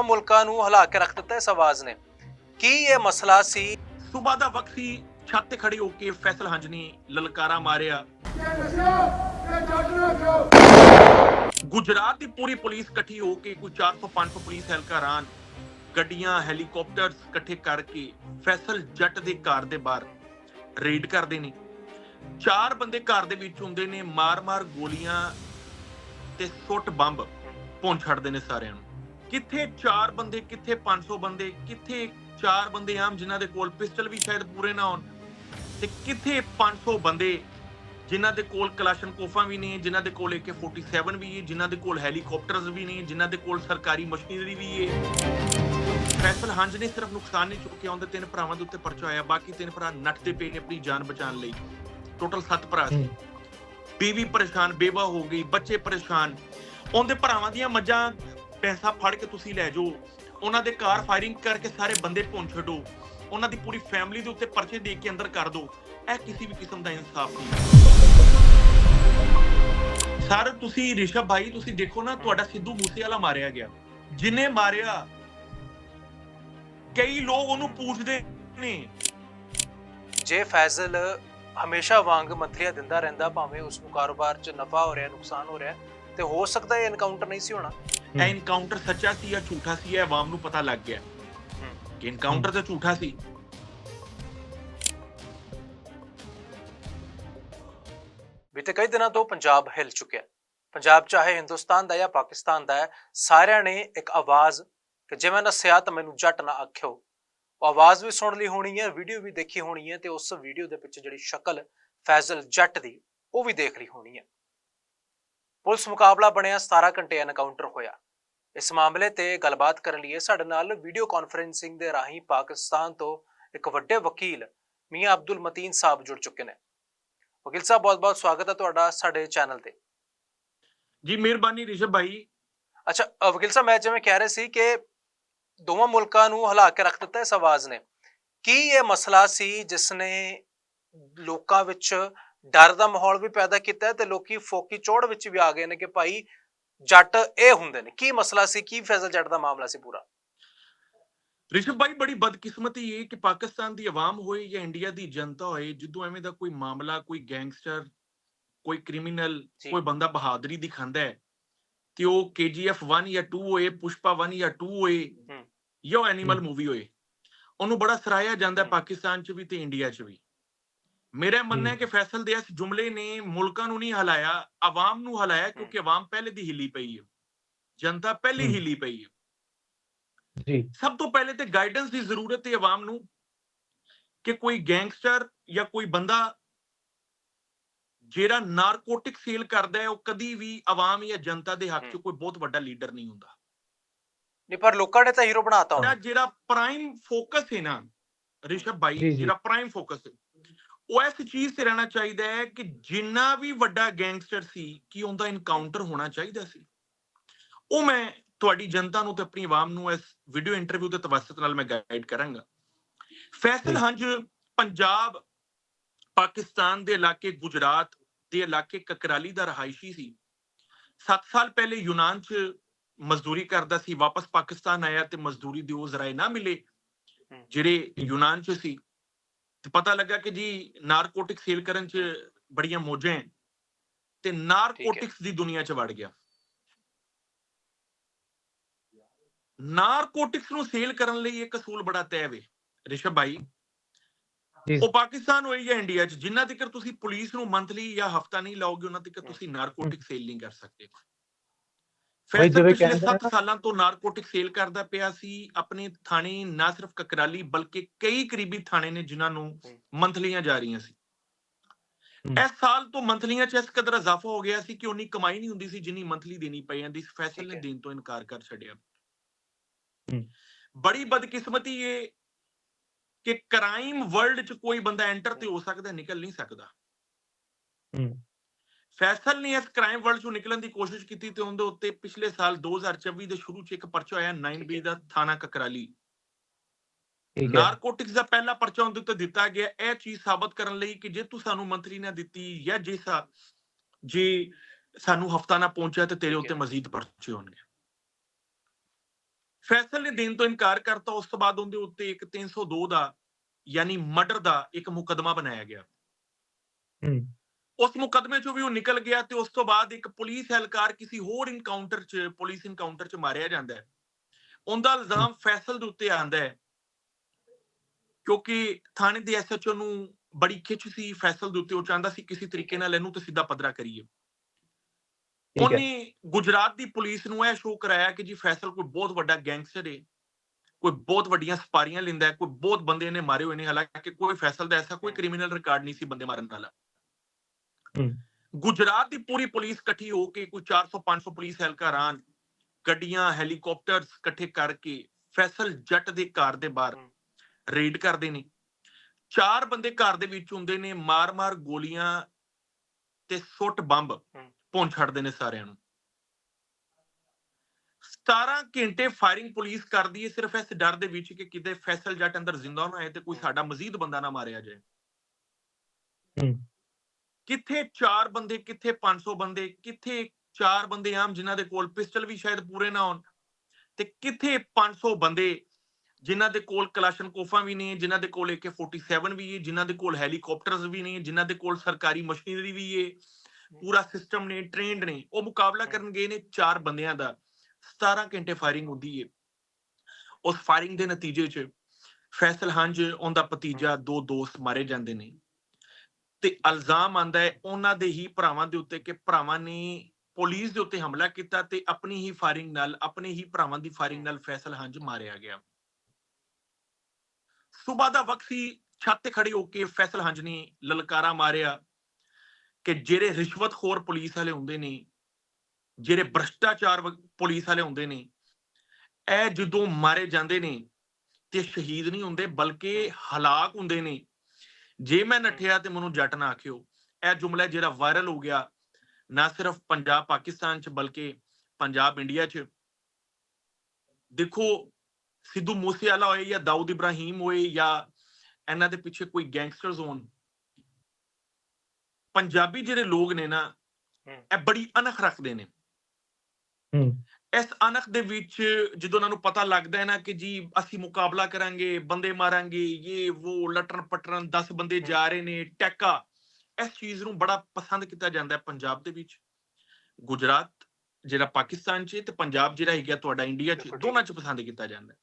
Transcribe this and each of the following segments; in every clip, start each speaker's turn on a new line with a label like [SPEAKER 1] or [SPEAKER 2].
[SPEAKER 1] ਦੋਵਾਂ ਮੁਲਕਾਂ ਨੂੰ ਹਿਲਾ ਕੇ ਰੱਖ ਦਿੱਤਾ ਇਸ ਆਵਾਜ਼ ਨੇ। ਕੀ ਇਹ ਮਸਲਾ ਸੀ?
[SPEAKER 2] ਸਵੇਰ ਦਾ ਵਕਤ ਸੀ, ਛੱਤ ਤੇ ਖੜੇ ਹੋ ਕੇ ਫੈਸਲ ਹੰਜ ਨੇ ਲਲਕਾਰਾ ਮਾਰਿਆ। ਗੁਜਰਾਤ ਦੀ ਪੂਰੀ ਪੁਲਿਸ ਇਕੱਠੀ ਹੋ ਕੇ ਕੋਈ 400 500 ਪੁਲਿਸ ਹਲਕਾਰਾਂ ਗੱਡੀਆਂ, ਹੈਲੀਕਾਪਟਰਸ ਇਕੱਠੇ ਕਰਕੇ ਫੈਸਲ ਜੱਟ ਦੇ ਘਰ ਦੇ ਬਾਹਰ। ਰੇਡ ਕਰਦੇ ਨੇ। ਚਾਰ ਬੰਦੇ ਘਰ ਦੇ ਵਿੱਚ ਹੁੰਦੇ ਨੇ, ਮਾਰ-ਮਾਰ ਗੋਲੀਆਂ ਤੇ ਸੁੱਟ ਬੰਬ ਪਹੁੰਚ ਛੱਡਦੇ ਨੇ ਸਾਰਿਆਂ ਨੂੰ। ਕਿੱਥੇ ਚਾਰ ਬੰਦੇ ਕਿੱਥੇ 500 ਬੰਦੇ ਕਿੱਥੇ ਚਾਰ ਬੰਦੇ ਆਮ ਜਿਨ੍ਹਾਂ ਦੇ ਕੋਲ ਪਿਸਟਲ ਵੀ ਸ਼ਾਇਦ ਪੂਰੇ ਨਾ ਹੋਣ ਤੇ ਕਿੱਥੇ 500 ਬੰਦੇ ਜਿਨ੍ਹਾਂ ਦੇ ਕੋਲ ਕਲਾਸ਼ਨਕੋਫਾਂ ਵੀ ਨੇ ਜਿਨ੍ਹਾਂ ਦੇ ਕੋਲ AK47 ਵੀ ਹੈ ਜਿਨ੍ਹਾਂ ਦੇ ਕੋਲ ਹੈਲੀਕਾਪਟਰਸ ਵੀ ਨੇ ਜਿਨ੍ਹਾਂ ਦੇ ਕੋਲ ਸਰਕਾਰੀ ਮਸ਼ੀਨਰੀ ਵੀ ਹੈ। ਫੈਸਲ ਹੰਜ ਨੇ ਸਿਰਫ ਨੁਕਸਾਨ ਨਹੀਂ ਚੁੱਕਿਆ ਉਹਦੇ ਤਿੰਨ ਭਰਾਵਾਂ ਦੇ ਉੱਤੇ ਪਰਚਾ ਆਇਆ ਬਾਕੀ ਤਿੰਨ ਭਰਾ ਨੱਠਦੇ ਪਏ ਨੇ ਆਪਣੀ ਜਾਨ ਬਚਾਉਣ ਲਈ। ਟੋਟਲ 7 ਭਰਾ ਸੀ। ਬੀਵੀ ਪਰੇਸ਼ਾਨ ਬੇਵਾ ਹੋ ਗਈ ਬੱਚੇ ਪਰੇਸ਼ਾਨ। ਉਹਦੇ ਭਰਾਵਾਂ ਦੀਆਂ ਮੱਝਾਂ ਪੈਸਾ ਫੜ ਕੇ ਤੁਸੀਂ ਲੈ ਜਾਓ। ਉਹਨਾਂ ਦੇ ਕਾਰ ਫਾਇਰਿੰਗ ਕਰਕੇ ਸਾਰੇ ਬੰਦੇ ਭੁੰਨ ਛੱਡੋ। ਉਹਨਾਂ ਦੀ ਪੂਰੀ ਫੈਮਿਲੀ ਦੇ ਉੱਤੇ ਪਰਚੇ ਦੇ ਕੇ ਅੰਦਰ ਕਰ ਦਿਓ। ਇਹ ਕਿਸੇ ਵੀ ਕਿਸਮ ਦਾ ਇਨਸਾਫ ਨਹੀਂ ਸਰ, ਤੁਸੀਂ ਰਿਸ਼ਭ ਭਾਈ, ਤੁਸੀਂ ਦੇਖੋ ਨਾ, ਤੁਹਾਡਾ ਸਿੱਧੂ ਮੂਸੇ ਵਾਲਾ ਮਾਰਿਆ ਗਿਆ। ਜਿਨੇ ਮਾਰਿਆ, ਕਈ ਲੋਕ ਉਹਨੂੰ ਪੁੱਛਦੇ ਨੇ।
[SPEAKER 1] ਜੇ ਫੈਜ਼ਲ ਹਮੇਸ਼ਾ ਵਾਂਗ ਮੰਥਲੀਆਂ ਦਿੰਦਾ ਰਹਿੰਦਾ, ਭਾਵੇਂ ਉਸ ਨੂੰ ਕਾਰੋਬਾਰ 'ਚ ਨਫਾ ਹੋ ਰਿਹਾ, ਨੁਕਸਾਨ ਹੋ ਰਿਹਾ, ਤੇ ਹੋ ਸਕਦਾ ਇਹ ਐਨਕਾਊਂਟਰ ਨਹੀਂ ਸੀ ਹੋਣਾ।
[SPEAKER 2] ਇਹ ਇਨਕਾਊਂਟਰ ਸੱਚਾ ਸੀ ਜਾਂ ਝੂਠਾ ਸੀ ਇਹ ਆਵਾਮ ਨੂੰ ਪਤਾ ਲੱਗ ਗਿਆ। ਕਿ ਇਨਕਾਊਂਟਰ ਤਾਂ ਝੂਠਾ ਸੀ।
[SPEAKER 1] ਬੀਤੇ ਕਈ ਦਿਨਾਂ ਤੋਂ ਪੰਜਾਬ ਹਿਲ ਚੁੱਕਿਆ ਹੈ। ਪੰਜਾਬ ਚਾਹੇ ਹਿੰਦੁਸਤਾਨ ਦਾ ਜਾਂ ਪਾਕਿਸਤਾਨ ਦਾ ਸਾਰਿਆਂ ਨੇ ਇੱਕ ਆਵਾਜ਼ ਕਿ ਜਿਵੇਂ ਨਸਿਆ ਤਾਂ ਮੈਨੂੰ ਜੱਟ ਨਾ ਆਖਿਓ। ਉਹ ਆਵਾਜ਼ ਵੀ ਸੁਣ ਲਈ ਹੋਣੀ ਹੈ ਵੀਡੀਓ ਵੀ ਦੇਖੀ ਹੋਣੀ ਹੈ ਤੇ ਉਸ ਵੀਡੀਓ ਦੇ ਪਿੱਛੇ ਜਿਹੜੀ ਸ਼ਕਲ ਫੈਜ਼ਲ ਜੱਟ ਦੀ ਉਹ ਵੀ ਦੇਖ ਲਈ ਹੋਣੀ ਹੈ। ਪੁਲਿਸ ਮੁਕਾਬਲਾ ਬਣਿਆ 17 ਘੰਟੇ ਐਨਕਾਊਂਟਰ ਹੋਇਆ। ਇਸ ਮਾਮਲੇ ਤੇ ਗੱਲਬਾਤ ਕਰਨ ਲਈ ਸਾਡੇ ਨਾਲ ਵੀਡੀਓ ਕਾਨਫਰੈਂਸਿੰਗ ਦੇ ਰਾਹੀਂ ਪਾਕਿਸਤਾਨ ਤੋਂ ਇੱਕ ਵੱਡੇ ਵਕੀਲ ਮੀਆਂ ਅਬਦੁਲ ਮਤੀਨ ਸਾਹਿਬ ਜੁੜ ਚੁੱਕੇ ਨੇ। ਵਕੀਲ ਸਾਹਿਬ ਬਹੁਤ-ਬਹੁਤ ਸਵਾਗਤ ਹੈ ਤੁਹਾਡਾ ਸਾਡੇ ਚੈਨਲ ਤੇ।
[SPEAKER 2] ਜੀ ਮਿਹਰਬਾਨੀ ਰਿਸ਼ਭ ਭਾਈ।
[SPEAKER 1] ਅੱਛਾ ਵਕੀਲ ਸਾਹਿਬ ਮੈਂ ਜਿਵੇਂ ਕਹਿ ਰਹੇ ਸੀ ਕਿ ਦੋਵਾਂ ਮੁਲਕਾਂ ਨੂੰ ਹਿਲਾ ਕੇ ਰੱਖ ਦਿੱਤਾ ਇਸ ਆਵਾਜ਼ ਨੇ। ਕੀ ਇਹ ਮਸਲਾ ਸੀ ਜਿਸ ਨੇ ਲੋਕਾਂ ਵਿੱਚ ਡਰ ਦਾ ਮਾਹੌਲ ਵੀ ਪੈਦਾ ਕੀਤਾ ਤੇ ਲੋਕੀ ਫੋਕੀ ਚੋੜ ਵਿੱਚ ਵੀ ਆ ਗਏ ਨੇ ਕਿ ਭਾਈ ਜੱਟ ਇਹ ਹੁੰਦੇ ਨੇ ਕੀ ਮਸਲਾ ਸੀ ਕੀ ਫੈਜ਼ਲ ਜੱਟ ਦਾ ਮਾਮਲਾ ਸੀ ਪੂਰਾ
[SPEAKER 2] ਰਿਸ਼ਭ ਭਾਈ ਬੜੀ ਬਦਕਿਸਮਤੀ ਹੈ ਕਿ ਪਾਕਿਸਤਾਨ ਦੀ ਆਵਾਮ ਹੋਏ ਜਾਂ ਇੰਡੀਆ ਦੀ ਜਨਤਾ ਹੋਏ ਜਦੋਂ ਐਵੇਂ ਦਾ ਕੋਈ ਮਾਮਲਾ ਕੋਈ ਗੈਂਗਸਟਰ ਕੋਈ ਕ੍ਰਿਮੀਨਲ। ਕੋਈ ਬੰਦਾ ਬਹਾਦਰੀ ਦਿਖਾਉਂਦਾ ਹੈ ਤੇ ਉਹ KGF 1 ਜਾਂ 2 ਹੋਏ ਪੁਸ਼ਪਾ 1 ਜਾਂ 2 ਹੋਏ। ਜਾਂ ਐਨੀਮਲ। ਮੂਵੀ ਹੋਏ ਉਹਨੂੰ ਬੜਾ ਸਰਾਇਆ ਜਾਂਦਾ। ਪਾਕਿਸਤਾਨ 'ਚ ਵੀ ਤੇ ਇੰਡੀਆ 'ਚ ਵੀ ਮੇਰਾ ਮੰਨਣਾ ਹੈ। ਕਿ ਫੈਸਲ ਦੇ ਇਸ ਜੁਮਲੇ ਨੇ ਮੁਲਕਾਂ ਨੂੰ ਨਹੀਂ ਹਲਾਇਆ ਆਵਾਮ ਨੂੰ ਹਲਾਇਆ ਕਿਉਂਕਿ ਆਵਾਮ ਪਹਿਲੇ ਦੀ ਹਿੱਲੀ ਪਈ ਹੈ ਜਨਤਾ ਪਹਿਲੇ। ਹਿੱਲੀ ਪਈ ਹੈ
[SPEAKER 3] ਜੀ
[SPEAKER 2] ਸਭ ਤੋਂ ਪਹਿਲੇ ਤੇ ਗਾਈਡੈਂਸ ਦੀ ਜ਼ਰੂਰਤ ਹੈ ਆਵਾਮ ਨੂੰ ਕਿ ਕੋਈ ਗੈਂਗਸਟਰ ਜਾਂ ਕੋਈ ਬੰਦਾ ਜਿਹੜਾ ਨਾਰਕੋਟਿਕ ਸੇਲ ਕਰਦਾ ਹੈ ਉਹ ਕਦੀ ਵੀ ਆਵਾਮ ਜਾਂ ਜਨਤਾ ਦੇ ਹੱਕ 'ਚ। ਕੋਈ ਬਹੁਤ ਵੱਡਾ ਲੀਡਰ ਨਹੀਂ ਹੁੰਦਾ
[SPEAKER 1] ਨਹੀਂ ਪਰ ਲੋਕਾਂ ਨੇ ਤਾਂ ਹੀਰੋ ਬਣਾਤਾ ਉਹਨੂੰ
[SPEAKER 2] ਜਿਹੜਾ ਪ੍ਰਾਈਮ ਫੋਕਸ ਹੈ ਨਾ ਰਿਸ਼ਭ ਭਾਈ। ਜਿਹੜਾ ਪ੍ਰਾਈਮ ਫੋਕਸ ਹੈ ਉਹ ਇਸ ਚੀਜ਼ ਤੇ ਰਹਿਣਾ ਚਾਹੀਦਾ ਹੈ ਕਿ ਜਿੰਨਾ ਵੀ ਵੱਡਾ ਗੈਂਗਸਟਰ ਸੀ ਕਿ ਉਹਦਾ ਇਨਕਾਊਂਟਰ ਹੋਣਾ ਚਾਹੀਦਾ ਸੀ ਉਹ ਮੈਂ ਤੁਹਾਡੀ ਜਨਤਾ ਨੂੰ ਤੇ ਆਪਣੀ ਆਵਾਮ ਨੂੰ ਇਸ ਵੀਡੀਓ ਇੰਟਰਵਿਊ ਦੇ ਤਵਸਤ ਨਾਲ ਮੈਂ ਗਾਈਡ ਕਰਾਂਗਾ ਫੈਸਲ। ਹੰਜ ਪੰਜਾਬ ਪਾਕਿਸਤਾਨ ਦੇ ਇਲਾਕੇ ਗੁਜਰਾਤ ਦੇ ਇਲਾਕੇ ਕਕਰਾਲੀ ਦਾ ਰਹਾਇਸ਼ੀ ਸੀ 7 ਸਾਲ ਪਹਿਲੇ ਯੂਨਾਨ 'ਚ ਮਜ਼ਦੂਰੀ ਕਰਦਾ ਸੀ ਵਾਪਸ ਪਾਕਿਸਤਾਨ ਆਇਆ ਤੇ ਮਜ਼ਦੂਰੀ ਦੇ ਉਹ ਜ਼ਰਾਏ ਨਾ ਮਿਲੇ। ਜਿਹੜੇ ਯੂਨਾਨ 'ਚ ਸੀ ਤੇ ਪਤਾ ਲੱਗਾ ਕਿ ਜੀ ਨਾਰਕੋਟਿਕ ਸੇਲ ਕਰਨ 'ਚ ਬੜੀਆਂ ਮੋਜਾਂ ਹੈ ਤੇ ਨਾਰਕੋਟਿਕਸ ਦੀ ਦੁਨੀਆ 'ਚ ਵੜ ਗਿਆ। ਨਾਰਕੋਟਿਕਸ ਨੂੰ ਸੇਲ ਕਰਨ ਲਈ ਇੱਕ ਅਸੂਲ ਬੜਾ ਤੈਅ ਵੇ ਰਿਸ਼ਭ ਭਾਈ। ਉਹ ਪਾਕਿਸਤਾਨ ਹੋਏ ਜਾਂ ਇੰਡੀਆ 'ਚ ਜਿੰਨਾ ਤੱਕ ਤੁਸੀਂ ਪੁਲਿਸ ਨੂੰ ਮੰਥਲੀ ਜਾਂ ਹਫਤਾ ਨਹੀਂ ਲਾਓਗੇ ਉਹਨਾਂ ਤੱਕ ਤੁਸੀਂ ਨਾਰਕੋਟਿਕ ਸੇਲ ਨਹੀਂ ਕਰ ਸਕਦੇ।
[SPEAKER 3] ਜਿਵੇਂ
[SPEAKER 2] ਪਿਛਲੇ
[SPEAKER 3] ਕਹਿੰਦੇ
[SPEAKER 2] 7 ਸਾਲਾਂ ਤੋਂ ਨਾਰਕੋਟਿਕ ਸੇਲ ਕਰਦਾ ਪਿਆ ਸੀ ਆਪਣੇ ਥਾਣੇ ਨਾ ਸਿਰਫ ਕਕਰਾਲੀ ਬਲਕਿ ਕਈ ਕਰੀਬੀ ਥਾਣੇ ਨੇ ਜਿਨ੍ਹਾਂ ਨੂੰ ਮੰਥਲੀਆਂ ਜਾ ਰਹੀਆਂ ਸੀ। ਇਸ ਸਾਲ ਤੋਂ ਮੰਥਲੀਆਂ 'ਚ ਇਸ ਕਦਰ ਇਜ਼ਾਫਾ ਹੋ ਗਿਆ ਸੀ ਕਿ ਉਨੀ ਕਮਾਈ ਨਹੀਂ ਹੁੰਦੀ ਸੀ ਜਿੰਨੀ ਮੰਥਲੀ ਦੇਣੀ ਪਈ ਜਾਂਦੀ ਸੀ। ਫੈਸਲ ਨੇ। ਦੇਣ ਤੋਂ ਇਨਕਾਰ ਕਰ ਛੱਡਿਆ। ਬੜੀ ਬਦਕਿਸਮਤੀ ਇਹ ਕਿ ਕ੍ਰਾਈਮ ਵਰਲਡ 'ਚ ਕੋਈ ਬੰਦਾ ਐਂਟਰ ਤੇ ਹੋ। ਸਕਦਾ ਨਿਕਲ ਨਹੀਂ ਸਕਦਾ। ਫੈਸਲ ਨੇ ਇਸ ਕ੍ਰਾਈਮ ਵਰਲਡ ਚੋਂ ਨਿਕਲਣ ਦੀ ਕੋਸ਼ਿਸ਼ ਕੀਤੀ ਤੇ ਉਹਦੇ ਉੱਤੇ ਪਿਛਲੇ ਸਾਲ 2024 ਦੇ ਸ਼ੁਰੂ 'ਚ ਇੱਕ ਪਰਚਾ ਆਇਆ 9B ਦਾ ਥਾਣਾ ਕਕਰਾਲੀ।
[SPEAKER 3] ਠੀਕ ਹੈ।
[SPEAKER 2] ਨਾਰਕੋਟਿਕਸ ਦਾ ਪਹਿਲਾ ਪਰਚਾ ਉਹਦੇ ਉੱਤੇ ਦਿੱਤਾ ਗਿਆ। ਇਹ ਚੀਜ਼ ਸਾਬਤ ਕਰਨ ਲਈ ਕਿ ਜੇ ਤੂੰ ਸਾਨੂੰ ਮੰਤਰੀ ਨਾ ਦਿੱਤੀ ਜਾਂ ਜੇ ਸਾ ਜੇ ਸਾਨੂੰ ਹਫਤਾ ਨਾ ਪਹੁੰਚਿਆ ਤੇ ਤੇਰੇ ਉੱਤੇ। ਮਜ਼ੀਦ ਪਰਚੇ ਹੋਣਗੇ। ਫੈਸਲ ਨੇ ਦੇਣ ਤੋਂ ਇਨਕਾਰ ਕਰਤਾ। ਉਸ ਤੋਂ ਬਾਅਦ ਉਹਦੇ ਉੱਤੇ ਇੱਕ 302 ਦਾ ਯਾਨੀ ਮਰਡਰ ਦਾ ਇੱਕ ਮੁਕਦਮਾ ਬਣਾਇਆ ਗਿਆ।
[SPEAKER 3] ਹੂੰ।
[SPEAKER 2] ਉਸ ਮੁਕਦਮੇ ਚੋਂ ਵੀ ਉਹ ਨਿਕਲ ਗਿਆ ਤੇ ਉਸ ਤੋਂ ਬਾਅਦ ਇੱਕ ਪੁਲਿਸ ਅਹਿਲਕਾਰ ਕਿਸੇ ਹੋਰ ਇਨਕਾਊਂਟਰ 'ਚ ਪੁਲਿਸ ਇਨਕਾਊਂਟਰ 'ਚ ਮਾਰਿਆ ਜਾਂਦਾ ਹੈ। ਉਹਦਾ ਇਲਜ਼ਾਮ ਫੈਸਲ ਦੇ ਉੱਤੇ ਆਂਦਾ ਹੈ। ਕਿਉਂਕਿ ਥਾਣੇ ਦੇ ਐਸਐਚਓ ਨੂੰ ਬੜੀ ਖਿੱਚ ਸੀ ਫੈਸਲ ਦੇ ਉੱਤੇ ਉਹ ਚਾਹੁੰਦਾ ਸੀ ਕਿਸੇ ਤਰੀਕੇ ਨਾਲ ਇਹਨੂੰ ਤੇ ਸਿੱਧਾ ਪੱਧਰਾ ਕਰੀਏ। ਉਹਨੇ ਗੁਜਰਾਤ ਦੀ ਪੁਲਿਸ ਨੂੰ ਇਹ ਸ਼ੋਅ ਕਰਾਇਆ ਕਿ ਜੀ ਫੈਸਲ ਕੋਈ ਬਹੁਤ ਵੱਡਾ ਗੈਂਗਸਟਰ ਹੈ ਕੋਈ ਬਹੁਤ ਵੱਡੀਆਂ ਸਪਾਰੀਆਂ ਲੈਂਦਾ ਹੈ ਕੋਈ ਬਹੁਤ ਬੰਦੇ ਨੇ ਮਾਰੇ ਹੋਏ ਨੇ ਹਾਲਾਂਕਿ ਕੋਈ ਫੈਸਲ ਦਾ ਐਸਾ ਕੋਈ ਕ੍ਰਿਮੀਨਲ ਰਿਕਾਰਡ ਨਹੀਂ ਸੀ ਬੰਦੇ ਮਾਰਨ ਵਾਲਾ। ਗੁਜਰਾਤ ਦੀ ਪੂਰੀ ਪੁਲਿਸ ਇਕੱਠੀ ਹੋ ਕੇ ਕੋਈ 400 500 ਪੁਲਿਸ ਅਹਿਲਕਾਰਾਂ ਗੱਡੀਆਂ ਹੈਲੀਕਾਪਟਰਸ ਇਕੱਠੇ ਕਰਕੇ ਫੈਸਲ ਜੱਟ ਦੇ ਘਰ ਦੇ ਬਾਹਰ। ਰੇਡ ਕਰਦੇ ਨੇ। ਚਾਰ ਬੰਦੇ ਘਰ ਦੇ ਵਿੱਚ ਹੁੰਦੇ ਨੇ ਮਾਰ-ਮਾਰ ਗੋਲੀਆਂ ਤੇ ਸੁੱਟ ਬੰਬ ਭੁੰਨ ਛੱਡਦੇ ਨੇ ਸਾਰਿਆਂ ਨੂੰ। 17 ਘੰਟੇ ਫਾਇਰਿੰਗ ਪੁਲਿਸ ਕਰਦੀ ਹੈ ਸਿਰਫ ਇਸ ਡਰ ਦੇ ਵਿੱਚ ਕਿ ਕਿਤੇ ਫੈਸਲ ਜੱਟ ਅੰਦਰ ਜ਼ਿੰਦਾ ਨਾ ਆਏ ਤੇ ਕੋਈ ਸਾਡਾ ਮਜ਼ੀਦ ਬੰਦਾ ਨਾ ਮਾਰਿਆ ਜਾਏ।
[SPEAKER 3] ਹੂੰ।
[SPEAKER 2] ਕਿੱਥੇ ਚਾਰ ਬੰਦੇ, ਕਿੱਥੇ 500 ਬੰਦੇ, ਕਿੱਥੇ ਚਾਰ ਬੰਦੇ ਆਮ ਜਿਨ੍ਹਾਂ ਦੇ ਕੋਲ ਪਿਸਟਲ ਵੀ ਸ਼ਾਇਦ ਪੂਰੇ ਨਾ ਹੋਣ ਤੇ ਕਿੱਥੇ 500 ਬੰਦੇ ਜਿਨ੍ਹਾਂ ਦੇ ਕੋਲ ਕਲਾਸ਼ਨਕੋਫਾਂ ਵੀ ਨੇ ਜਿਨ੍ਹਾਂ ਦੇ ਕੋਲ AK47 ਵੀ ਹੈ ਜਿਨ੍ਹਾਂ ਦੇ ਕੋਲ ਹੈਲੀਕਾਪਟਰਸ ਵੀ ਨੇ ਜਿਨ੍ਹਾਂ ਦੇ ਕੋਲ ਸਰਕਾਰੀ ਮਸ਼ੀਨਰੀ ਵੀ ਹੈ ਪੂਰਾ ਸਿਸਟਮ ਨੇ, ਟ੍ਰੇਨਡ ਨੇ, ਉਹ ਮੁਕਾਬਲਾ ਕਰਨ ਗਏ ਨੇ ਚਾਰ ਬੰਦਿਆਂ ਦਾ 17 ਘੰਟੇ ਫਾਇਰਿੰਗ ਹੁੰਦੀ ਹੈ ਉਸ ਫਾਇਰਿੰਗ ਦੇ ਨਤੀਜੇ 'ਚ ਫੈਸਲ ਹੰਜ, ਉਹਦਾ ਭਤੀਜਾ, ਦੋ ਦੋਸਤ ਮਾਰੇ ਜਾਂਦੇ ਨੇ। ਤੇ ਇਲਜ਼ਾਮ ਆਂਦਾ ਹੈ ਉਹਨਾਂ ਦੇ ਹੀ ਭਰਾਵਾਂ ਦੇ ਉੱਤੇ ਕਿ ਭਰਾਵਾਂ ਨੇ ਪੁਲਿਸ ਦੇ ਉੱਤੇ ਹਮਲਾ ਕੀਤਾ ਤੇ ਆਪਣੀ ਹੀ ਫਾਇਰਿੰਗ ਨਾਲ, ਆਪਣੇ ਹੀ ਭਰਾਵਾਂ ਦੀ ਫਾਇਰਿੰਗ ਨਾਲ ਫੈਸਲ ਹੰਜ ਮਾਰਿਆ ਗਿਆ। ਸਵੇਰ ਦਾ ਵਕਤ ਸੀ, ਛੱਤ ਤੇ ਖੜੇ ਹੋ ਕੇ ਫੈਸਲ ਹੰਜ ਨੇ ਲਲਕਾਰਾ ਮਾਰਿਆ ਕਿ ਜਿਹੜੇ ਰਿਸ਼ਵਤਖੋਰ ਪੁਲਿਸ ਵਾਲੇ ਹੁੰਦੇ ਨੇ, ਜਿਹੜੇ ਭ੍ਰਸ਼ਟਾਚਾਰ ਪੁਲਿਸ ਵਾਲੇ ਹੁੰਦੇ ਨੇ, ਇਹ ਜਦੋਂ ਮਾਰੇ ਜਾਂਦੇ ਨੇ ਤੇ ਸ਼ਹੀਦ ਨਹੀਂ ਹੁੰਦੇ ਬਲਕਿ ਹਲਾਕ ਹੁੰਦੇ ਨੇ ਜੇ ਮੈਂ ਨਠਿਆ ਤੇ ਮੈਨੂੰ ਜੱਟ ਨਾ ਆਖਿਓ ਇਹ ਜੁਮਲਾ ਜਿਹੜਾ ਵਾਇਰਲ ਹੋ ਗਿਆ ਨਾ ਸਿਰਫ ਪੰਜਾਬ ਪਾਕਿਸਤਾਨ ਚ ਬਲਕਿ ਪੰਜਾਬ ਇੰਡੀਆ ਚ। ਦੇਖੋ ਸਿੱਧੂ ਮੂਸੇਵਾਲਾ ਹੋਏ ਜਾਂ ਦਾਊਦ ਇਬਰਾਹੀਮ ਹੋਏ ਜਾਂ ਇਹਨਾਂ ਦੇ ਪਿੱਛੇ ਕੋਈ ਗੈਂਗਸਟਰਸ ਹੋਣ ਪੰਜਾਬੀ ਜਿਹੜੇ ਲੋਕ ਨੇ ਨਾ। ਇਹ ਬੜੀ ਅਣਖ ਰੱਖਦੇ ਨੇ। ਇਸ ਅਣਖ ਦੇ ਵਿੱਚ ਜਦੋਂ ਉਹਨਾਂ ਨੂੰ ਪਤਾ ਲੱਗਦਾ ਹੈ ਨਾ ਕਿ ਜੀ ਅਸੀਂ ਮੁਕਾਬਲਾ ਕਰਾਂਗੇ ਬੰਦੇ ਮਾਰਾਂਗੇ ਇਹ ਉਹ ਲਟਰਨ ਪਟਰਨ 10 ਬੰਦੇ ਜਾ ਰਹੇ ਨੇ ਟੈਕਾ ਇਸ ਚੀਜ਼ ਨੂੰ ਬੜਾ ਪਸੰਦ ਕੀਤਾ ਜਾਂਦਾ ਹੈ ਪੰਜਾਬ ਦੇ ਵਿੱਚ। ਗੁਜਰਾਤ ਜਿਹੜਾ ਪਾਕਿਸਤਾਨ 'ਚ ਤੇ ਪੰਜਾਬ ਜਿਹੜਾ ਹੈਗਾ ਤੁਹਾਡਾ ਇੰਡੀਆ 'ਚ। ਦੋਨਾਂ 'ਚ ਪਸੰਦ ਕੀਤਾ ਜਾਂਦਾ ਹੈ।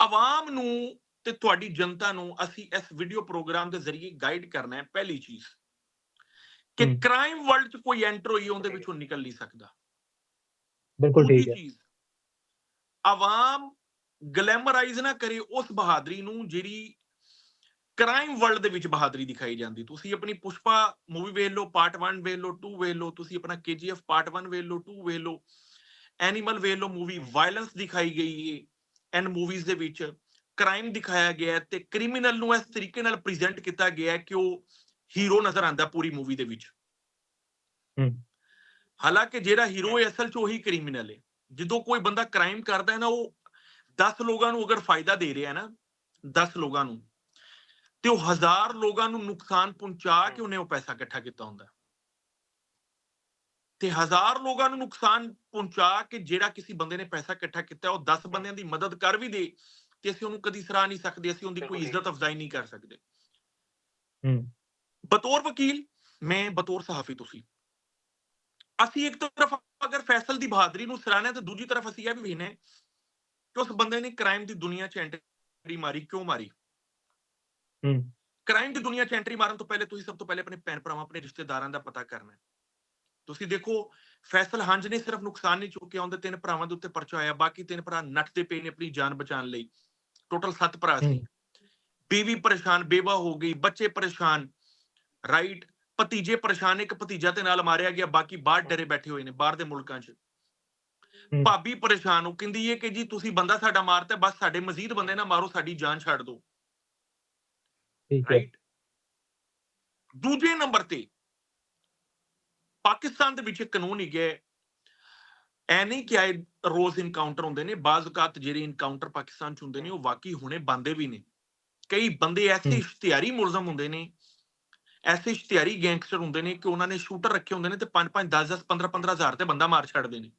[SPEAKER 2] ਆਵਾਮ ਨੂੰ ਤੇ ਤੁਹਾਡੀ ਜਨਤਾ ਨੂੰ ਅਸੀਂ ਇਸ ਵੀਡੀਓ ਪ੍ਰੋਗਰਾਮ ਦੇ ਜ਼ਰੀਏ ਗਾਈਡ ਕਰਨਾ ਹੈ ਪਹਿਲੀ ਚੀਜ਼। ਕਿ। ਕ੍ਰਾਈਮ ਵਰਲਡ 'ਚ ਕੋਈ ਐਂਟਰ ਹੋਈ ਉਹਦੇ ਵਿੱਚੋਂ ਨਿਕਲ ਨਹੀਂ ਸਕਦਾ।
[SPEAKER 3] ਬਿਲਕੁਲ ਠੀਕ ਹੈ।
[SPEAKER 2] ਆਵਾਮ ਗਲੈਮਰਾਈਜ਼ ਨਾ ਕਰੇ ਉਸ ਬਹਾਦਰੀ ਨੂੰ ਜਿਹੜੀ ਕ੍ਰਾਈਮ ਵਰਲਡ ਦੇ ਵਿੱਚ ਬਹਾਦਰੀ ਦਿਖਾਈ ਜਾਂਦੀ। ਤੁਸੀਂ ਆਪਣੀ ਪੁਸ਼ਪਾ ਮੂਵੀ ਵੇਖ ਲਓ ਪਾਰਟ 1 ਵੇਖ ਲਓ 2 ਵੇਖ ਲਓ ਤੁਸੀਂ ਆਪਣਾ KGF ਪਾਰਟ 1 ਵੇਖ ਲਓ 2 ਵੇਖ ਲਓ ਐਨੀਮਲ ਵੇਖ ਲਓ ਮੂਵੀ ਵਾਇਲੈਂਸ ਦਿਖਾਈ ਗਈ ਹੈ ਐਂਡ ਮੂਵੀਜ਼ ਦੇ ਵਿੱਚ ਕ੍ਰਾਈਮ ਦਿਖਾਇਆ ਗਿਆ ਤੇ ਕ੍ਰਿਮੀਨਲ ਨੂੰ ਇਸ ਤਰੀਕੇ ਨਾਲ ਪ੍ਰੈਜ਼ੈਂਟ ਕੀਤਾ ਗਿਆ ਕਿ ਉਹ ਹੀਰੋ ਨਜ਼ਰ ਆਂਦਾ ਪੂਰੀ ਮੂਵੀ ਦੇ ਵਿੱਚ।
[SPEAKER 3] ਹੂੰ।
[SPEAKER 2] ਹਾਲਾਂਕਿ ਜਿਹੜਾ ਹੀਰੋ ਹੈ ਅਸਲ 'ਚ ਉਹੀ ਕ੍ਰਿਮੀਨਲ ਹੈ। ਜਦੋਂ ਕੋਈ ਬੰਦਾ ਕ੍ਰਾਈਮ ਕਰਦਾ ਹੈ ਨਾ ਉਹ 10 ਲੋਕਾਂ ਨੂੰ ਅਗਰ ਫਾਇਦਾ ਦੇ ਰਿਹਾ ਹੈ ਨਾ 10 ਲੋਕਾਂ ਨੂੰ ਤੇ ਉਹ ਹਜ਼ਾਰ ਲੋਕਾਂ ਨੂੰ ਨੁਕਸਾਨ ਪਹੁੰਚਾ ਕੇ ਉਹਨੇ ਉਹ ਪੈਸਾ ਇਕੱਠਾ ਕੀਤਾ ਹੁੰਦਾ। ਤੇ ਹਜ਼ਾਰ ਲੋਕਾਂ ਨੂੰ ਨੁਕਸਾਨ ਪਹੁੰਚਾ ਕੇ ਜਿਹੜਾ ਕਿਸੇ ਬੰਦੇ ਨੇ ਪੈਸਾ ਇਕੱਠਾ ਕੀਤਾ ਉਹ 10 ਬੰਦਿਆਂ ਦੀ ਮਦਦ ਕਰ ਵੀ ਦੇ ਤੇ ਅਸੀਂ ਉਹਨੂੰ ਕਦੀ ਸਰਾਹ ਨਹੀਂ ਸਕਦੇ ਅਸੀਂ ਉਹਦੀ ਕੋਈ ਇੱਜ਼ਤ ਅਫਜ਼ਾਈ ਨਹੀਂ ਕਰ ਸਕਦੇ।
[SPEAKER 3] ਹੂੰ।
[SPEAKER 2] ਬਤੌਰ ਵਕੀਲ ਮੈਂ ਬਤੌਰ ਸਹਾਫੀ ਤੁਸੀਂ। ਅਸੀਂ ਇੱਕ ਤਰਫ ਅਗਰ ਫੈਸਲ ਦੀ ਬਹਾਦਰੀ ਨੂੰ ਸਰਾਹਨਾ ਤੇ ਦੂਜੀ ਤਰਫ ਅਸੀਂ ਇਹ ਵੀ ਵੇਖਣਾ ਹੈ ਕਿ ਉਸ ਬੰਦੇ ਨੇ ਕ੍ਰਾਈਮ ਦੀ ਦੁਨੀਆ 'ਚ ਐਂਟਰੀ ਮਾਰੀ ਕਿਉਂ ਮਾਰੀ?
[SPEAKER 3] ਹੂੰ।
[SPEAKER 2] ਕ੍ਰਾਈਮ ਦੀ ਦੁਨੀਆ 'ਚ ਐਂਟਰੀ ਮਾਰਨ ਤੋਂ ਪਹਿਲੇ ਤੁਸੀਂ ਸਭ ਤੋਂ ਪਹਿਲੇ ਆਪਣੇ ਭੈਣ ਭਰਾਵਾਂ ਆਪਣੇ ਰਿਸ਼ਤੇਦਾਰਾਂ ਦਾ ਪਤਾ ਕਰਨਾ ਹੈ। ਤੁਸੀਂ ਦੇਖੋ ਫੈਸਲ ਹੰਜ ਨੇ ਸਿਰਫ ਨੁਕਸਾਨ ਨਹੀਂ ਚੁੱਕਿਆ ਉਹਦੇ ਤਿੰਨ ਭਰਾਵਾਂ ਦੇ ਉੱਤੇ ਪਰਚਾ ਆਇਆ ਬਾਕੀ ਤਿੰਨ ਭਰਾ ਨੱਠਦੇ ਪਏ ਨੇ ਆਪਣੀ ਜਾਨ ਬਚਾਉਣ ਲਈ। ਟੋਟਲ 7 ਭਰਾ ਸੀ। ਬੀਵੀ ਪਰੇਸ਼ਾਨ ਬੇਵਾ ਹੋ ਗਈ ਬੱਚੇ ਪਰੇਸ਼ਾਨ ਰਾਈਟ ਭਤੀਜੇ ਪਰੇਸ਼ਾਨ ਇੱਕ ਭਤੀਜਾ ਤੇ ਨਾਲ ਮਾਰਿਆ ਗਿਆ ਬਾਕੀ ਬਾਹਰ ਡਰੇ ਬੈਠੇ ਹੋਏ ਨੇ ਬਾਹਰ ਦੇ ਮੁਲਕਾਂ 'ਚ। ਭਾਬੀ ਪਰੇਸ਼ਾਨ ਹੋ ਕਹਿੰਦੀ ਹੈ ਕਿ ਜੀ ਤੁਸੀਂ ਬੰਦਾ ਸਾਡਾ ਮਾਰਤਾ ਬਸ ਸਾਡੇ ਮਜ਼ੀਦ ਬੰਦੇ ਨਾ ਮਾਰੋ ਸਾਡੀ ਜਾਨ ਛੱਡ ਦਿਓ।
[SPEAKER 3] ਠੀਕ ਹੈ।
[SPEAKER 2] ਦੂਜੇ ਨੰਬਰ ਤੇ ਪਾਕਿਸਤਾਨ ਦੇ ਵਿੱਚ ਕਾਨੂੰਨ ਹੀ ਹੈ। ਐ ਨਹੀਂ ਕਿ ਆਏ ਰੋਜ਼ ਇਨਕਾਊਂਟਰ ਹੁੰਦੇ ਨੇ ਬਾਜ਼ ਔਕਾਤ ਜਿਹੜੇ ਇਨਕਾਊਂਟਰ ਪਾਕਿਸਤਾਨ ਚ ਹੁੰਦੇ ਨੇ ਉਹ ਵਾਕਈ ਹੁਣੇ ਬੰਦੇ ਵੀ ਨੇ। ਕਈ ਬੰਦੇ ਐਸੇ। ਇਸ਼ਤਿਹਾਰੀ ਮੁਲਜ਼ਮ ਹੁੰਦੇ ਨੇ ਐਸੇ ਇਸ਼ਤਿਹਾਰੀ ਗੈਂਗਸਟਰ ਹੁੰਦੇ ਨੇ ਕਿ ਉਹਨਾਂ ਨੇ ਸ਼ੂਟਰ ਰੱਖੇ ਹੁੰਦੇ ਨੇ ਤੇ 5 5 10 10 15 15 ਹਜ਼ਾਰ ਤੇ ਬੰਦਾ ਮਾਰ ਛੱਡਦੇ ਨੇ।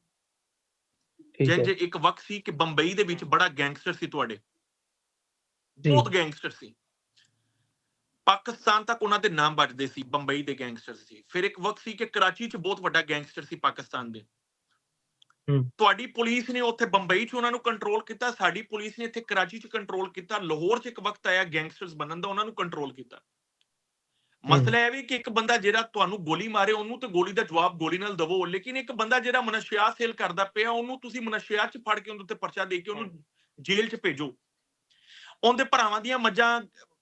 [SPEAKER 2] ਜਿੰਜ ਇੱਕ ਵਕਤ ਸੀ ਕਿ ਬੰਬਈ ਦੇ ਵਿੱਚ ਬੜਾ ਗੈਂਗਸਟਰ ਸੀ ਤੁਹਾਡੇ।
[SPEAKER 3] ਜੀ।
[SPEAKER 2] ਬਹੁਤ ਗੈਂਗਸਟਰ ਸੀ। ਪਾਕਿਸਤਾਨ ਤੱਕ ਉਹਨਾਂ ਦੇ ਨਾਮ ਵੱਜਦੇ ਸੀ ਬੰਬਈ ਦੇ ਗੈਂਗਸਟਰ ਸੀ। ਫਿਰ ਇੱਕ ਵਕਤ ਸੀ ਕਿ ਕਰਾਚੀ 'ਚ ਬਹੁਤ ਵੱਡਾ ਗੈਂਗਸਟਰ ਸੀ ਪਾਕਿਸਤਾਨ ਦੇ। ਤੁਹਾਡੀ ਪੁਲਿਸ ਨੇ ਉੱਥੇ ਬੰਬਈ 'ਚ ਉਹਨਾਂ ਨੂੰ ਕੰਟਰੋਲ ਕੀਤਾ ਸਾਡੀ ਪੁਲਿਸ ਨੇ ਇੱਥੇ ਕਰਾਚੀ 'ਚ ਕੰਟਰੋਲ ਕੀਤਾ ਲਾਹੌਰ 'ਚ ਇੱਕ ਵਕਤ ਆਇਆ ਗੈਂਗਸਟਰਸ ਬਣਨ ਦਾ ਉਹਨਾਂ ਨੂੰ ਕੰਟਰੋਲ ਕੀਤਾ। ਮਸਲਾ ਇਹ ਵੀ ਕਿ ਇੱਕ ਬੰਦਾ ਜਿਹੜਾ ਤੁਹਾਨੂੰ ਗੋਲੀ ਮਾਰੇ ਉਹਨੂੰ ਤੇ ਗੋਲੀ ਦਾ ਜਵਾਬ ਗੋਲੀ ਨਾਲ ਦਵੋ ਲੇਕਿਨ ਇੱਕ ਬੰਦਾ ਜਿਹੜਾ ਮਨਸ਼ਿਆਤ ਸੇਲ ਕਰਦਾ ਪਿਆ ਉਹਨੂੰ ਤੁਸੀਂ ਮਨਸ਼ਿਆਤ 'ਚ ਫੜ ਕੇ ਉਹਦੇ ਉੱਤੇ ਪਰਚਾ ਦੇ ਕੇ ਉਹਨੂੰ ਜੇਲ੍ਹ 'ਚ ਭੇਜੋ। ਉਹਦੇ ਭਰਾਵਾਂ ਦੀਆਂ ਮੱਝਾਂ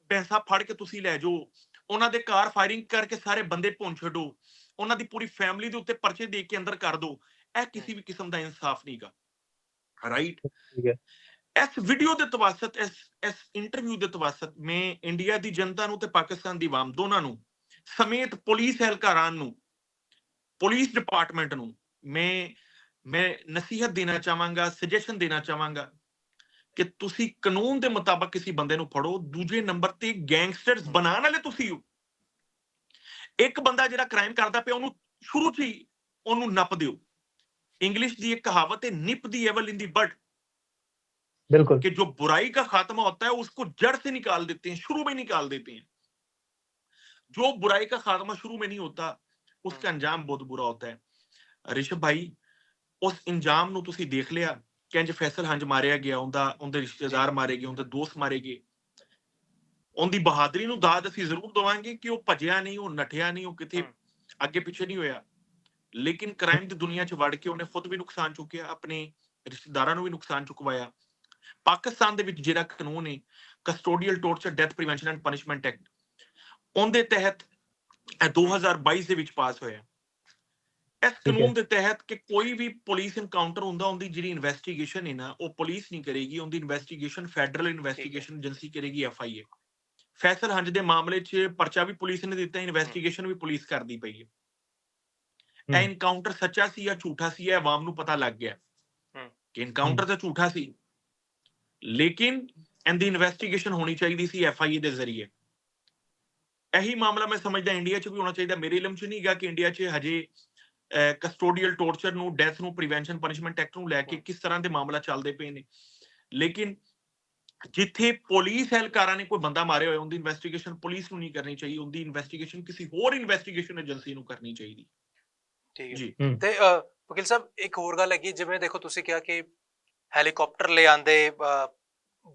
[SPEAKER 2] ਪੈਸਾ ਫੜ ਕੇ ਤੁਸੀਂ ਲੈ ਜਾਓ। ਉਹਨਾਂ ਦੇ ਕਾਰ ਫਾਇਰਿੰਗ ਕਰਕੇ ਸਾਰੇ ਬੰਦੇ ਭੁੰਨ ਛੱਡੋ। ਉਹਨਾਂ ਦੀ ਪੂਰੀ ਫੈਮਿਲੀ ਦੇ ਉੱਤੇ ਪਰਚੇ ਦੇ ਕੇ ਅੰਦਰ ਕਰ ਦਿਓ ਇਹ ਕਿਸੇ ਵੀ ਕਿਸਮ ਦਾ ਇਨਸਾਫ ਨਹੀਂਗਾ ਰਾਈਟ
[SPEAKER 3] ਠੀਕ ਹੈ।
[SPEAKER 2] ਇਸ ਵੀਡੀਓ ਦੇ ਤਵਸਤ, ਇਸ ਇਸ ਇੰਟਰਵਿਊ ਦੇ ਤਵਸਤ ਮੈਂ ਇੰਡੀਆ ਦੀ ਜਨਤਾ ਨੂੰ ਤੇ ਪਾਕਿਸਤਾਨ ਦੀ ਆਵਾਮ ਦੋਨਾਂ ਨੂੰ, ਸਮੇਤ ਪੁਲਿਸ ਅਹਿਲਕਾਰਾਂ ਨੂੰ, ਪੁਲਿਸ ਡਿਪਾਰਟਮੈਂਟ ਨੂੰ ਮੈਂ ਮੈਂ ਨਸੀਹਤ ਦੇਣਾ ਚਾਹਾਂਗਾ ਸੁਜੈਸ਼ਨ ਦੇਣਾ ਚਾਹਾਂਗਾ ਕਿ ਤੁਸੀਂ ਕਾਨੂੰਨ ਦੇ ਮੁਤਾਬਕ ਕਿਸੇ ਬੰਦੇ ਨੂੰ ਫੜੋ, ਦੂਜੇ ਨੰਬਰ ਤੇ ਗੈਂਗਸਟਰਸ ਬਣਾਉਣ ਵਾਲੇ ਤੁਸੀਂ ਹੋ। ਇੱਕ ਬੰਦਾ ਜਿਹੜਾ ਕ੍ਰਾਈਮ ਕਰਦਾ ਪਿਆ, ਉਹਨੂੰ ਸ਼ੁਰੂ ਤੋਂ ਹੀ ਉਹਨੂੰ ਨੱਪ ਦਿਓ। ਇੰਗਲਿਸ਼ ਦੀ ਇੱਕ ਕਹਾਵਤ ਹੈ nip the ਐਵਲ in the but
[SPEAKER 3] बिल्कुल
[SPEAKER 2] कि जो बुराई का खात्मा होता है उसको जड़ से निकाल देते हैं शुरू में निकाल देते हैं जो बुराई का खात्मा शुरू में नहीं होता उसका अंजाम बहुत बुरा होता है ऋषभ भाई ਉਸ ਇੰਜਾਮ ਨੂੰ ਤੁਸੀਂ ਦੇਖ ਲਿਆ ਕਿੰਜ ਫੈਸਲ ਹੰਜ ਮਾਰਿਆ ਗਿਆ ਉਹਦਾ ਉਹਦੇ ਰਿਸ਼ਤੇਦਾਰ ਮਾਰੇ ਗਏ ਉਹਦੇ ਦੋਸਤ ਮਾਰੇ ਗਏ ਉਹਦੀ ਬਹਾਦਰੀ ਨੂੰ ਦਾਦ ਅਸੀਂ ਜ਼ਰੂਰ ਦਵਾਂਗੇ ਕਿ ਉਹ ਭਜਿਆ ਨਹੀਂ ਉਹ ਨਠਿਆ ਨਹੀਂ ਉਹ ਕਿਤੇ
[SPEAKER 1] ਹਮ।
[SPEAKER 2] ਅੱਗੇ ਪਿੱਛੇ ਨਹੀਂ ਹੋਇਆ ਲੇਕਿਨ ਕ੍ਰਾਈਮ ਦੀ ਦੁਨੀਆ 'ਚ ਵੜ ਕੇ ਉਹਨੇ ਖੁਦ ਵੀ ਨੁਕਸਾਨ ਚੁੱਕਿਆ ਆਪਣੇ ਰਿਸ਼ਤੇਦਾਰਾਂ ਨੂੰ ਵੀ ਨੁਕਸਾਨ ਚੁਕਵਾਇਆ ਪਾਕਿਸਤਾਨ ਦੇ ਵਿੱਚ ਜਿਹੜਾ ਕਾਨੂੰਨ ਹੈ custodial torture death prevention and punishment act ਉਹਦੇ ਤਹਿਤ ਇਹ 2022 ਦੇ ਵਿੱਚ ਪਾਸ ਹੋਇਆ ਇਸ। ਕਾਨੂੰਨ ਦੇ ਤਹਿਤ ਕਿ ਕੋਈ ਵੀ ਪੁਲਿਸ ਇਨਕਾਊਂਟਰ ਹੁੰਦਾ ਉਹਦੀ ਜਿਹੜੀ ਇਨਵੈਸਟੀਗੇਸ਼ਨ ਹੈ ਨਾ ਉਹ ਪੁਲਿਸ ਨਹੀਂ ਕਰੇਗੀ ਉਹਦੀ ਇਨਵੈਸਟੀਗੇਸ਼ਨ ਫੈਡਰਲ ਇਨਵੈਸਟੀਗੇਸ਼ਨ ਏਜੰਸੀ ਕਰੇਗੀ ਐਫਆਈਏ ਫੈਸਲ ਹੰਜ ਦੇ ਮਾਮਲੇ 'ਚ ਪਰਚਾ ਵੀ ਪੁਲਿਸ ਨੇ ਦਿੱਤਾ ਇਨਵੈਸਟੀਗੇਸ਼ਨ ਵੀ ਪੁਲਿਸ ਕਰਦੀ ਪਈ ਹੈ ਇਹ। ਇਨਕਾਊਂਟਰ ਸੱਚਾ ਸੀ ਜਾਂ ਝੂਠਾ ਸੀ ਇਹ ਆਵਾਮ ਨੂੰ ਪਤਾ ਲੱਗ ਗਿਆ। ਕਿ ਇਨਕਾਊਂਟਰ ਤਾਂ ਝੂਠਾ ਸੀ ਲੇਕਿਨ ਇਹਦੀ ਇਨਵੈਸਟੀਗੇਸ਼ਨ ਹੋਣੀ ਚਾਹੀਦੀ ਸੀ ਐਫਆਈਏ ਦੇ ਜ਼ਰੀਏ। ਇਹੀ ਮਾਮਲਾ ਮੈਂ ਸਮਝਦਾ ਇੰਡੀਆ 'ਚ ਵੀ ਹੋਣਾ ਚਾਹੀਦਾ। ਮੇਰੇ ਇਲਮ 'ਚ ਨਹੀਂ ਹੈਗਾ ਕਿ ਇੰਡੀਆ 'ਚ ਹਜੇ ਕਸਟੋਡੀਅਲ ਟੋਰਚਰ ਨੂੰ ਡੈਥ ਨੂੰ ਪ੍ਰੀਵੈਂਸ਼ਨ ਪਨਿਸ਼ਮੈਂਟ ਐਕਟ ਨੂੰ ਲੈ ਕੇ। ਕਿਸ ਤਰ੍ਹਾਂ ਦੇ ਮਾਮਲਾ ਚੱਲਦੇ ਪਏ ਨੇ। ਲੇਕਿਨ ਜਿੱਥੇ ਪੁਲਿਸ ਅਹਿਲਕਾਰਾਂ ਨੇ ਕੋਈ ਬੰਦਾ ਮਾਰਿਆ ਹੋਇਆ ਉਹਦੀ ਇਨਵੈਸਟੀਗੇਸ਼ਨ ਪੁਲਿਸ ਨੂੰ ਨਹੀਂ ਕਰਨੀ ਚਾਹੀਦੀ। ਉਹਦੀ ਇਨਵੈਸਟੀਗੇਸ਼ਨ ਕਿਸੇ ਹੋਰ ਇਨਵੈਸਟੀਗੇਸ਼ਨ ਏਜੰਸੀ ਨੂੰ ਕਰਨੀ ਚਾਹੀਦੀ।
[SPEAKER 1] ਠੀਕ ਹੈ। ਤੇ ਵਕੀਲ ਸਾਹਿਬ ਇੱਕ ਹੋਰ ਗੱਲ ਹੈਗੀ ਜਿਵੇਂ ਦੇਖੋ ਤੁਸੀਂ ਕਿਹਾ ਕਿ ਹੈਲੀਕਾਪਟਰ ਲੈ ਆਂਦੇ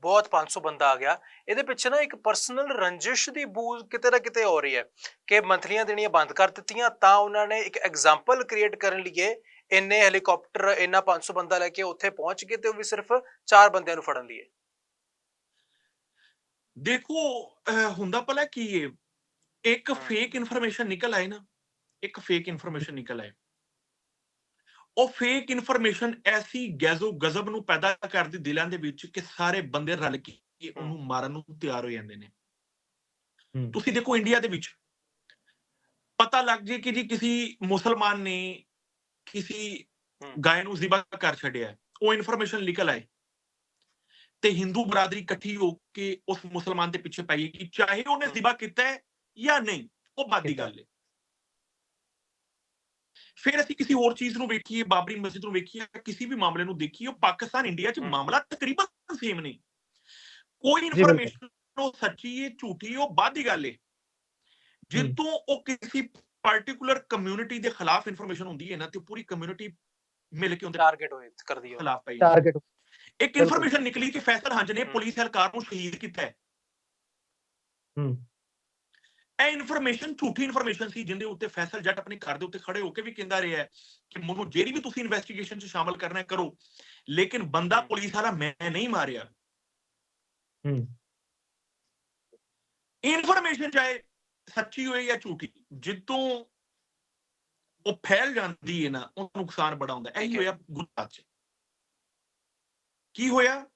[SPEAKER 1] ਬਹੁਤ 500 ਬੰਦਾ ਆ ਗਿਆ। ਇਹਦੇ ਪਿੱਛੇ ਨਾ ਇੱਕ ਪਰਸਨਲ ਰੰਜਿਸ਼ ਦੀ ਬੂਝ ਕਿਤੇ ਨਾ ਕਿਤੇ ਹੋ ਰਹੀ ਹੈ ਕਿ ਮੰਥਲੀਆਂ ਦੇਣੀਆਂ ਬੰਦ ਕਰ ਦਿੱਤੀਆਂ ਤਾਂ ਉਹਨਾਂ ਨੇ ਇੱਕ ਐਗਜ਼ਾਮਪਲ ਕ੍ਰੀਏਟ ਕਰਨ ਲਈ ਇੰਨੇ ਹੈਲੀਕਾਪਟਰ ਇੰਨਾ 500 ਬੰਦਾ ਲੈ ਕੇ ਉੱਥੇ ਪਹੁੰਚ ਗਏ ਤੇ ਉਹ ਵੀ ਸਿਰਫ ਚਾਰ ਬੰਦਿਆਂ ਨੂੰ ਫੜਨ ਲਈ
[SPEAKER 2] ਦੇਖੋ ਹੁੰਦਾ ਭਲਾ ਕੀ ਹੈ ਇੱਕ। ਫੇਕ ਇਨਫੋਰਮੇਸ਼ਨ ਨਿਕਲ ਆਏ ਨਾ ਇੱਕ ਫੇਕ ਇਨਫੋਰਮੇਸ਼ਨ ਨਿਕਲ ਆਏ। ਉਹ ਫੇਕ ਇਨਫੋਰਮੇਸ਼ਨ ਐਸੀ ਗੈਜ਼ੋ ਗਜ਼ਬ ਨੂੰ ਪੈਦਾ ਕਰਦੀ ਦਿਲਾਂ ਦੇ ਵਿੱਚ ਕਿ ਸਾਰੇ ਬੰਦੇ ਰਲ ਕੇ ਉਹਨੂੰ ਮਾਰਨ ਨੂੰ ਤਿਆਰ ਹੋ ਜਾਂਦੇ ਨੇ। ਤੁਸੀਂ ਦੇਖੋ ਇੰਡੀਆ ਦੇ ਵਿੱਚ ਪਤਾ ਲੱਗ ਜੇ ਕਿ ਜੀ ਕਿਸੇ ਮੁਸਲਮਾਨ ਨੇ ਕਿਸੇ। ਗਾਇ ਨੂੰ ਜ਼ਿਬਾ ਕਰ ਛੱਡਿਆ ਉਹ ਇਨਫੋਰਮੇਸ਼ਨ ਨਿਕਲ ਆਏ ਤੇ ਹਿੰਦੂ ਬਰਾਦਰੀ ਇਕੱਠੀ ਹੋ ਕੇ ਉਸ ਮੁਸਲਮਾਨ ਦੇ ਪਿੱਛੇ ਪਈ ਕਿ ਚਾਹੇ ਉਹਨੇ। ਜ਼ਿਬਾ ਕੀਤਾ ਹੈ ਜਾਂ ਨਹੀਂ ਉਹ ਬਾਦੀ। ਗੱਲ ਹੈ ਫਿਰ ਅਸੀਂ ਕਿਸੇ ਹੋਰ ਚੀਜ਼ ਨੂੰ ਵੇਖੀਏ ਬਾਬਰੀ ਮਸਜਿਦ ਨੂੰ ਵੇਖੀਏ ਕਿਸੇ ਵੀ ਮਾਮਲੇ ਨੂੰ ਦੇਖੀਏ ਉਹ ਪਾਕਿਸਤਾਨ ਇੰਡੀਆ 'ਚ ਮਾਮਲਾ ਤਕਰੀਬਨ ਸੇਮ ਨਹੀਂ ਕੋਈ ਇਨਫੋਰਮੇਸ਼ਨ ਉਹ ਸੱਚੀ ਹੈ ਝੂਠੀ ਉਹ ਬਾਅਦ ਦੀ ਗੱਲ ਹੈ। ਜਿੱਤੋਂ ਉਹ ਕਿਸੇ ਪਾਰਟਿਕੂਲਰ ਕਮਿਊਨਿਟੀ ਦੇ ਖਿਲਾਫ ਇਨਫੋਰਮੇਸ਼ਨ ਹੁੰਦੀ ਹੈ ਨਾ ਤੇ ਪੂਰੀ ਕਮਿਊਨਿਟੀ ਮਿਲ ਕੇ ਉਹਦੇ
[SPEAKER 1] ਟਾਰਗੇਟ ਹੋਏ ਕਰਦੀ ਹੈ
[SPEAKER 2] ਖਿਲਾਫ ਪਈ
[SPEAKER 3] ਟਾਰਗੇਟ
[SPEAKER 2] ਇੱਕ ਇਨਫੋਰਮੇਸ਼ਨ ਨਿਕਲੀ ਕਿ ਫੈਸਲ ਹੰਜ ਨੇ ਪੁਲਿਸ ਹਲਕਾਰ ਨੂੰ ਸ਼ਹੀਦ ਕੀਤਾ ਹੈ।
[SPEAKER 3] ਹੂੰ।
[SPEAKER 2] ਇਹ ਇਨਫੋਰਮੇਸ਼ਨ ਝੂਠੀ ਇਨਫੋਰਮੇਸ਼ਨ ਸੀ ਜਿੰਦੇ ਉੱਤੇ ਫੈਸਲ ਜੱਟ ਆਪਣੇ ਘਰ ਦੇ ਉੱਤੇ ਖੜੇ ਹੋ ਕੇ ਵੀ ਕਹਿੰਦਾ ਰਿਹਾ ਹੈ ਕਿ ਮੈਨੂੰ ਜਿਹੜੀ ਵੀ ਤੁਸੀਂ ਇਨਵੈਸਟੀਗੇਸ਼ਨ 'ਚ ਸ਼ਾਮਲ ਕਰਨਾ ਹੈ ਕਰੋ। ਲੇਕਿਨ ਬੰਦਾ। ਪੁਲਿਸ ਵਾਲਾ ਮੈਂ ਨਹੀਂ ਮਾਰਿਆ।
[SPEAKER 3] ਹਮ
[SPEAKER 2] ਇਨਫੋਰਮੇਸ਼ਨ ਚਾਹੇ ਸੱਚੀ ਹੋਏ ਜਾਂ ਝੂਠੀ ਜਿੱਦੋਂ ਉਹ ਫੈਲ ਜਾਂਦੀ ਹੈ ਨਾ ਉਹ ਨੁਕਸਾਨ ਬੜਾ ਹੁੰਦਾ। ਇਹੀ
[SPEAKER 1] ਹੈ।
[SPEAKER 2] ਹੋਇਆ ਗੁਜਰਾਤ 'ਚ? ਕੀ ਹੋਇਆ?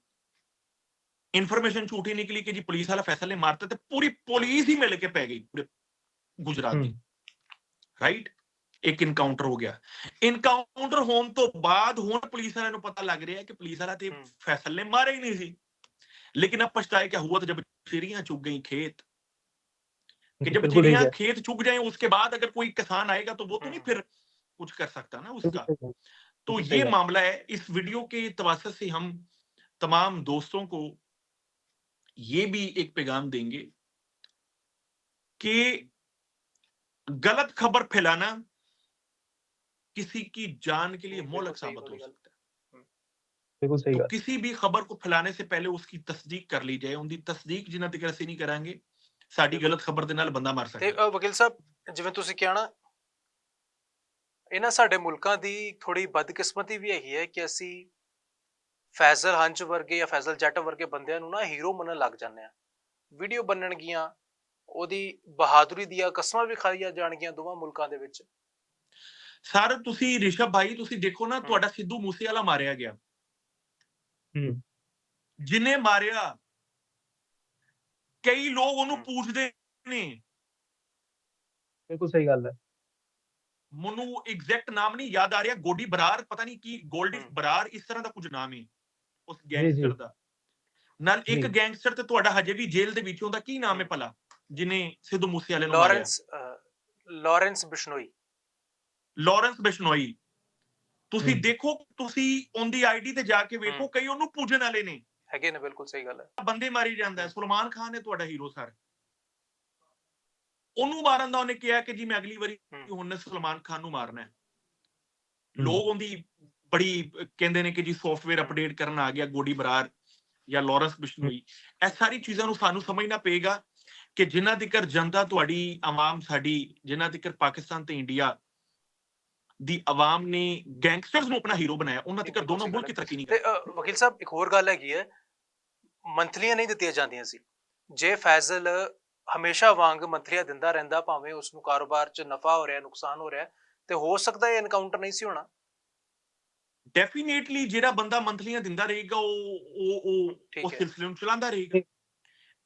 [SPEAKER 2] انفارمیشن چھوٹی نکلی کہ جی پولیس والا فیصل نے مارتا
[SPEAKER 3] تھے
[SPEAKER 2] پوری پولیس ہی مل کے پہ گئی پورے گجرات کی رائٹ ایک انکاؤنٹر ہو گیا۔ انکاؤنٹر ہون تو بعد ہون
[SPEAKER 1] پولیس
[SPEAKER 2] والے پتہ لگ رہا ہے کہ پولیس والا تے فیصلے مارے ہی نہیں سی۔ لیکن اب پچھتایا کیا ہوا
[SPEAKER 3] تو جب
[SPEAKER 2] چیریاں
[SPEAKER 3] چگ
[SPEAKER 2] گئیں کھیت کہ جب چیریاں کھیت چگ جائیں اس کے بعد اگر کوئی
[SPEAKER 1] کسان
[SPEAKER 2] آئے گا تو وہ تو نہیں
[SPEAKER 3] پھر کچھ کر
[SPEAKER 2] سکتا
[SPEAKER 3] نا
[SPEAKER 2] اس
[SPEAKER 3] کا۔
[SPEAKER 2] تو یہ معاملہ ہے۔ اس ویڈیو کے توسط سے ہم تمام دوستوں کو یہ بھی ایک پیغام دیں گے کہ غلط خبر پھیلانا کسی کی
[SPEAKER 1] جان
[SPEAKER 2] کے
[SPEAKER 1] لیے
[SPEAKER 2] مولک ثابت
[SPEAKER 1] ہو سکتا
[SPEAKER 2] ہے۔ کسی
[SPEAKER 3] بھی خبر
[SPEAKER 2] کو
[SPEAKER 3] پھیلانے
[SPEAKER 2] سے پہلے اس کی تصدیق کر لی جائے ان کی تصدیق جنہ دکھر سے نہیں کریں گے ساڑھی غلط ਸਾਡੀ ਗਲਤ ਖਬਰ ਦੇ ਨਾਲ ਬੰਦਾ ਮਰ ਸਕਦਾ
[SPEAKER 1] ਵਕੀਲ ਸਾਹਿਬ ਜਿਵੇਂ ਤੁਸੀਂ ਕਹਿਣਾ ਇਹਨਾਂ ਸਾਡੇ ਮੁਲਕਾਂ ਦੀ ਥੋੜੀ ਬਦਕਿਸਮਤੀ ਵੀ ਹੈਗੀ ہے کہ اسی ਫੈਜ਼ਲ ਹੰਚ ਵਰਗੇ ਜਾਂ ਫੈਜ਼ਲ ਜੱਟ ਵਰਗੇ ਬੰਦਿਆਂ ਨੂੰ ਨਾ ਹੀਰੋ ਮੰਨਣ ਲੱਗ ਜਾਂਦੇ ਆ। ਵੀਡੀਓ ਬਣਨਗੀਆਂ ਉਹਦੀ ਬਹਾਦਰੀ ਦੀਆਂ ਕਸਮਾਂ ਵੀ ਖਾਈਆਂ ਜਾਣਗੀਆਂ ਦੋਵਾਂ ਮੁਲਕਾਂ ਦੇ ਵਿੱਚ।
[SPEAKER 2] ਸਰ ਤੁਸੀਂ ਰਿਸ਼ਵ ਭਾਈ ਤੁਸੀਂ ਦੇਖੋ ਨਾ। ਤੁਹਾਡਾ ਸਿੱਧੂ ਮੂਸੇ ਵਾਲਾ ਮਾਰਿਆ ਗਿਆ।
[SPEAKER 3] ਹੂੰ।
[SPEAKER 2] ਜਿਨੇ ਮਾਰਿਆ ਕਈ ਲੋਕ ਉਹਨੂੰ। ਪੁੱਛਦੇ ਨੇ।
[SPEAKER 3] ਬਿਲਕੁਲ ਸਹੀ ਗੱਲ ਹੈ।
[SPEAKER 2] ਮੈਨੂੰ ਐਗਜ਼ੈਕਟ ਨਾਮ ਨਹੀਂ ਯਾਦ ਆ ਰਿਹਾ ਗੋਡੀ ਬਰਾਰ ਪਤਾ ਨਹੀਂ ਕੀ ਗੋਲਡੀ। ਬਰਾਰ ਇਸ ਤਰ੍ਹਾਂ ਦਾ ਕੁਝ ਨਾਮ ਹੈ। ਉਸ। ਗੈਂਗਸਟਰ ਦਾ ਨਾਲ ਇੱਕ। ਗੈਂਗਸਟਰ ਤੇ ਤੁਹਾਡਾ ਹਜੇ ਵੀ ਜੇਲ੍ਹ ਦੇ ਵਿੱਚ ਉਹਦਾ ਕੀ ਨਾਮ ਹੈ ਭਲਾ ਜਿਨੇ ਸਿੱਧੂ ਮੂਸੇ ਵਾਲੇ ਨੂੰ ਮਾਰਿਆ
[SPEAKER 1] Lawrence Lawrence Bishnoi
[SPEAKER 2] Lawrence Bishnoi ਤੁਸੀਂ। ਦੇਖੋ ਤੁਸੀਂ ਉਹਦੀ ਆਈਡੀ ਤੇ ਜਾ ਕੇ ਵੇਖੋ। ਕਈ ਉਹਨੂੰ ਪੂਜਣ ਵਾਲੇ ਨੇ
[SPEAKER 1] ਹੈਗੇ ਨੇ ਬਿਲਕੁਲ ਸਹੀ ਗੱਲ ਹੈ
[SPEAKER 2] ਬੰਦੇ ਮਾਰੀ ਜਾਂਦਾ ਹੈ ਸੁਲਮਾਨ ਖਾਨ ਹੈ ਤੁਹਾਡਾ ਹੀਰੋ ਸਰ ਉਹਨੂੰ ਮਾਰਨ ਦਾ ਉਹਨੇ ਕਿਹਾ ਕਿ ਜੀ ਮੈਂ ਅਗਲੀ ਵਾਰੀ। ਹੁਣ ਸੁਲਮਾਨ ਖਾਨ ਨੂੰ ਮਾਰਨਾ ਹੈ। ਲੋਕ ਉਹਦੀ ਬੜੀ ਕਹਿੰਦੇ ਨੇ ਕਿ ਜੀ ਸੌਫਟਵੇਅਰ ਅਪਡੇਟ ਕਰਨ ਆ ਗਿਆ ਗੋਡੀ ਬਰਾਰ ਜਾਂ ਲਾਰੈਂਸ ਬਿਸ਼ਨੋਈ ਇਹ ਸਾਰੀ ਚੀਜ਼ਾਂ ਨੂੰ ਸਾਨੂੰ ਸਮਝਣਾ ਪਏਗਾ ਕਿ ਜਿਨ੍ਹਾਂ ਤੱਕਰ ਜਨਤਾ ਤੁਹਾਡੀ ਆਵਾਮ ਸਾਡੀ ਜਿਨ੍ਹਾਂ ਤੱਕਰ ਪਾਕਿਸਤਾਨ ਤੇ ਇੰਡੀਆ ਦੀ ਆਵਾਮ ਨੇ ਗੈਂਗਸਟਰਸ ਨੂੰ ਆਪਣਾ ਹੀਰੋ ਬਣਾਇਆ ਉਹਨਾਂ ਤੱਕਰ
[SPEAKER 1] ਬਿਲਕੁਲ
[SPEAKER 2] ਦੋਨੋਂ ਮੁਲਕ
[SPEAKER 1] ਹੈ।
[SPEAKER 2] ਤਰੱਕੀ ਨਹੀਂ
[SPEAKER 1] ਤੇ
[SPEAKER 2] ਕਰ
[SPEAKER 1] ਵਕੀਲ ਸਾਹਿਬ ਇੱਕ ਹੋਰ ਗੱਲ ਹੈਗੀ ਹੈ। ਮੰਥਲੀਆਂ ਨਹੀਂ ਦਿੱਤੀਆਂ ਜਾਂਦੀਆਂ ਸੀ। ਜੇ ਫੈਜ਼ਲ ਹਮੇਸ਼ਾ ਵਾਂਗ ਮੰਥਲੀਆਂ ਦਿੰਦਾ ਰਹਿੰਦਾ ਭਾਵੇਂ ਉਸ ਨੂੰ ਕਾਰੋਬਾਰ 'ਚ ਨਫਾ ਹੋ ਰਿਹਾ ਨੁਕਸਾਨ ਹੋ ਰਿਹਾ ਤੇ ਹੋ ਸਕਦਾ ਇਹ ਐਨਕਾਊਂਟਰ ਨਹੀਂ ਸੀ ਹੋਣਾ।
[SPEAKER 2] ਡੈਫੀਨੇਟਲੀ ਜਿਹੜਾ ਬੰਦਾ ਮੰਥਲੀਆਂ ਦਿੰਦਾ ਰਹੇਗਾ ਉਹ ਉਹ ਉਹ ਉਸ। ਸਿਲਸਿਲੇ ਨੂੰ ਚਲਾਉਂਦਾ ਰਹੇਗਾ।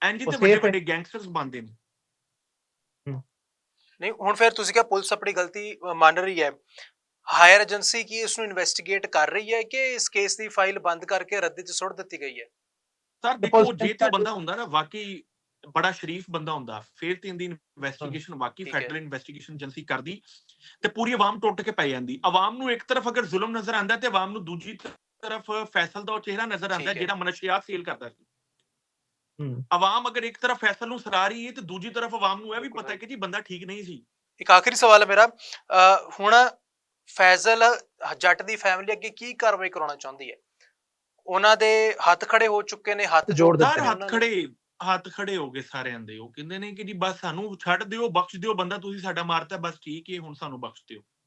[SPEAKER 2] ਇੰਜ
[SPEAKER 3] ਉਹ
[SPEAKER 2] ਤੇ
[SPEAKER 3] safe
[SPEAKER 2] ਵੱਡੇ। ਵੱਡੇ ਗੈਂਗਸਟਰਸ ਬਣਦੇ ਨੇ।
[SPEAKER 1] ਨਹੀਂ ਹੁਣ ਫਿਰ ਤੁਸੀਂ ਕਿਹਾ ਪੁਲਿਸ ਆਪਣੀ ਗਲਤੀ ਮੰਨ ਰਹੀ ਹੈ। ਹਾਇਰ ਏਜੰਸੀ ਕੀ ਇਸ ਨੂੰ ਇਨਵੈਸਟੀਗੇਟ ਕਰ ਰਹੀ ਹੈ ਕਿ ਇਸ ਕੇਸ ਦੀ ਫਾਈਲ ਬੰਦ ਕਰਕੇ ਰੱਦੇ 'ਚ ਸੁੱਟ ਦਿੱਤੀ ਗਈ ਹੈ?
[SPEAKER 2] ਸਰ ਦੇਖੋ ਜੇ ਤੇ ਬੰਦਾ ਹੁੰਦਾ ਨਾ ਵਾਕਈ ਬੜਾ ਸ਼ਰੀਫ ਬੰਦਾ ਹੁੰਦਾ ਫਿਰ ਤੇ ਇਹਦੀ ਇਨਵੈਸਟੀਗੇਸ਼ਨ ਵਾਕਈ। ਫੈਡਰਲ ਇਨਵੈਸਟੀਗੇਸ਼ਨ ਏਜੰਸੀ ਕਰਦੀ ਤੇ ਪੂਰੀ ਆਵਾਮ ਟੁੱਟ ਕੇ ਪੈ ਜਾਂਦੀ ਆਵਾਮ ਨੂੰ ਇੱਕ ਤਰਫ ਅਗਰ ਜ਼ੁਲਮ ਨਜ਼ਰ ਆਂਦਾ ਤੇ ਆਵਾਮ ਨੂੰ ਦੂਜੀ ਤਰਫ ਫੈਸਲ ਦਾ ਉਹ ਚਿਹਰਾ ਨਜ਼ਰ ਆਂਦਾ। ਜਿਹੜਾ ਮਨਸ਼ਿਆਤ ਸੇਲ ਕਰਦਾ ਸੀ
[SPEAKER 3] ਹੂੰ
[SPEAKER 2] ਆਵਾਮ ਅਗਰ ਇੱਕ ਤਰਫ ਫੈਸਲ ਨੂੰ ਸਰਾ ਰਹੀ ਹੈ ਤੇ ਦੂਜੀ ਤਰਫ ਆਵਾਮ ਨੂੰ ਇਹ ਵੀ ਪਤਾ ਹੈ ਕਿ ਜੀ ਬੰਦਾ ਠੀਕ ਨਹੀਂ ਸੀ
[SPEAKER 1] ਇੱਕ ਆਖਰੀ ਸਵਾਲ ਹੈ ਮੇਰਾ ਹੁਣ ਫੈਜ਼ਲ ਜੱਟ ਦੀ ਫੈਮਿਲੀ ਅੱਗੇ ਕੀ ਕਾਰਵਾਈ ਕਰਾਉਣਾ ਚਾਹੁੰਦੀ ਹੈ ਉਹਨਾਂ ਦੇ ਹੱਥ ਖੜੇ ਹੋ ਚੁੱਕੇ ਨੇ ਹੱਥ
[SPEAKER 3] ਜੋੜ ਦਿੱਤੇ
[SPEAKER 1] ਨੇ
[SPEAKER 2] ਹੱਥ। ਖੜੇ ਹੱਥ ਖੜੇ ਹੋ ਗਏ ਸਾਰਿਆਂ ਦੇ, ਉਹ ਕਹਿੰਦੇ ਨੇ ਕਿ ਜੀ ਬਸ ਸਾਨੂੰ ਛੱਡ ਦਿਓ, ਬਖਸ਼ ਦਿਓ, ਬੰਦਾ ਤੁਸੀਂ ਸਾਡਾ ਮਾਰਤਾ, ਬਸ ਠੀਕ ਹੈ ਹੁਣ ਸਾਨੂੰ ਬਖਸ਼ ਦਿਓ।